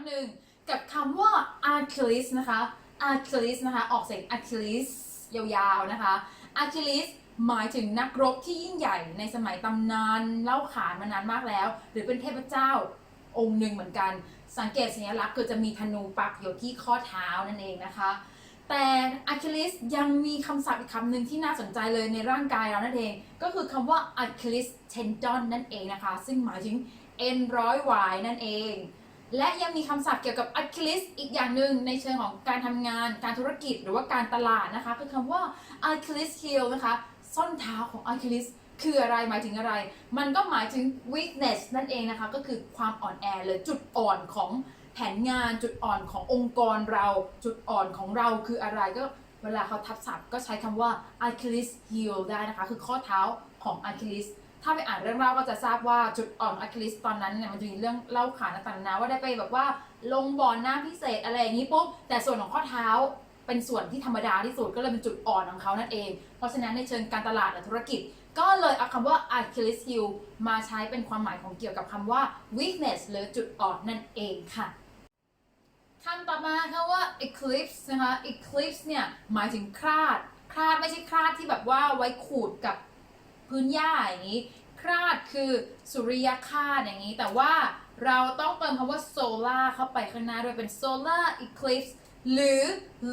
งหนึ่งกับคำว่า Achilles นะคะ Achilles นะคะ ออกเสียง Achilles ยาวๆ นะคะ Achilles หมายถึงนักรบที่ยิ่งใหญ่ในสมัยตำนานเล่าขานมานานมากแล้ว หรือเป็นเทพเจ้าองค์หนึ่งเหมือนกัน สังเกตสัญลักษณ์คือจะมีธนูปักอยู่ที่ข้อเท้านั่นเองนะคะ แต่อะคิลิสยังมีคำศัพท์อีกคำหนึ่งที่น่าสนใจเลยในร่างกายเรานั่นเอง ก็คือคำว่า Achilles tendon นั่นเองนะคะ ซึ่งหมายถึงเอ็นร้อยหวายนั่นเอง และยังมีคำศัพท์เกี่ยวกับ Achilles อีกอย่างหนึ่งในเชิงของการทำงาน การธุรกิจหรือว่าการตลาดนะคะ คือคำว่า Achilles heel นะคะ ส้นเท้าของ Achilles คืออะไรหมายถึงอะไร มันก็หมายถึง weakness นั่นเองนะคะ ก็คือความอ่อนแอหรือจุดอ่อนของแผนงาน จุดอ่อนขององค์กรเรา จุดอ่อนของเราคืออะไรก็เวลาเขาทับศัพท์ก็ใช้คำว่า Achilles heel ได้นะคะ คือข้อเท้าของ Achilles ถ้าไปอ่านเรื่องเล่าก็จะทราบว่าจุดอ่อน Achilles ตอนนั้นเนี่ยมันจะมีเรื่องเล่าขานต่างๆนะว่าได้ไปแบบว่าลงบ่อน้ำพิเศษอะไรอย่างนี้ปุ๊บแต่ส่วนของข้อเท้าเป็นส่วนที่ธรรมดาที่สุดก็เลยเป็นจุดอ่อนของเขานั่นเอง เพราะฉะนั้นในเชิงการตลาดและธุรกิจ ก็เลยเอาคำว่า Achilles heel มาใช้เป็นความหมายของเกี่ยวกับคำว่า weakness หรือจุดอ่อนนั่นเองค่ะคำต่อมาคำว่า eclipse นะคะ eclipse เนี่ยหมายถึงคราดคราดไม่ใช่คราดที่แบบว่าไว้ขูดกับพื้นหญ้าอย่างนี้ คราดคือสุริยคราดอย่างนี้ แต่ว่าเราต้องเติมคำว่า solar เข้าไปข้างหน้าด้วยเป็น solar eclipse หรือ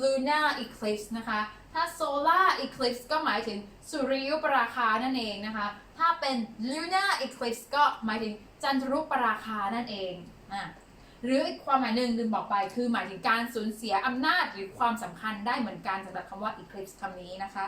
lunar eclipse นะคะ ถ้า solar eclipse ก็หมายถึงสุริยุปราคานั่นเองนะคะ ถ้าเป็น lunar eclipse ก็หมายถึงจันทรุปราคานั่นเองอะหรืออีกความหมายหนึ่งลืมบอกไปคือหมายถึงการสูญเสียอำนาจหรือความสำคัญได้เหมือนกันสำหรับคำว่า eclipse คำนี้นะคะ